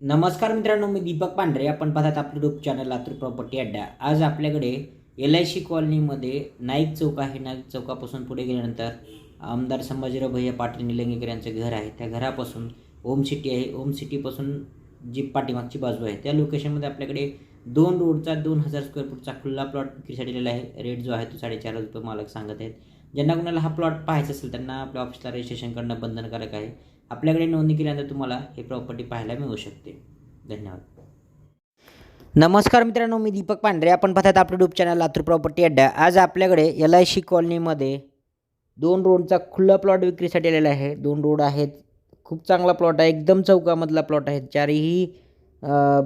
नमस्कार मित्रांनो मी दीपक पांढरे. आपण पाहतात आपलं डूब चॅनल लातूर प्रॉपर्टी अड्डा. आज आपल्याकडे एल आय सी कॉलनीमध्ये नाईक चौक आहे. नाईक चौकापासून पुढे गेल्यानंतर आमदार संभाजीराव भैया पाटील निलंगेकर यांचं घर आहे. त्या घरापासून ओम सिटी आहे. ओम सिटीपासून जी पाठीमागची बाजू आहे त्या लोकेशनमध्ये आपल्याकडे दोन रोडचा दोन हजार स्क्वेअर फूटचा खुल्ला प्लॉट विक्रीसाठी दिलेला आहे. रेट जो आहे तो साडेचार हजार रुपये मालक सांगत आहेत. ज्यांना कुणाला हा प्लॉट पाहायचा असेल त्यांना आपल्या ऑफिसला रजिस्ट्रेशन करणं बंधनकारक आहे. आपल्याकडे नोंदणी केल्यानंतर तुम्हाला हे प्रॉपर्टी पाहायला मिळू शकते. धन्यवाद. नमस्कार मित्रांनो मी दीपक पांढरे. आपण पाहतात आपलं यूट्यूब चॅनल लातूर प्रॉपर्टी अड्डा आज आपल्याकडे एल आय सी कॉलनीमध्ये दोन रोडचा खुल्ला प्लॉट विक्रीसाठी आलेला आहे. दोन रोड आहेत. खूप चांगला प्लॉट आहे. एकदम चौकामधला प्लॉट आहे. चारही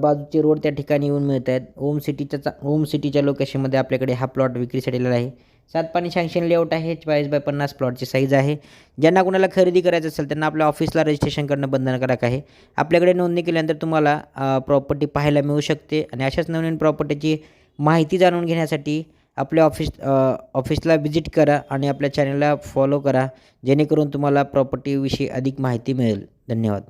बाजूचे रोड त्या ठिकाणी येऊन मिळत आहेत ओम सिटीच्या चा ओम सिटीच्या लोकेशनमध्ये आपल्याकडे हा प्लॉट विक्रीसाठी आलेला आहे. सात पाणी सँक्शन लेआउट आहे. चाळीस बाय पन्नास प्लॉटची साईज आहे. ज्यांना कुणाला खरेदी करायचं असेल त्यांना आपल्या ऑफिसला रजिस्ट्रेशन करणं बंधनकारक आहे आपल्याकडे नोंदणी केल्यानंतर तुम्हाला प्रॉपर्टी पाहायला मिळू शकते. आणि अशाच नवीन प्रॉपर्टीची माहिती जाणून घेण्यासाठी आपल्या ऑफिस ऑफिसला व्हिजिट करा आणि आपल्या चॅनलला फॉलो करा. जेणेकरून तुम्हाला प्रॉपर्टीविषयी अधिक माहिती मिळेल. धन्यवाद.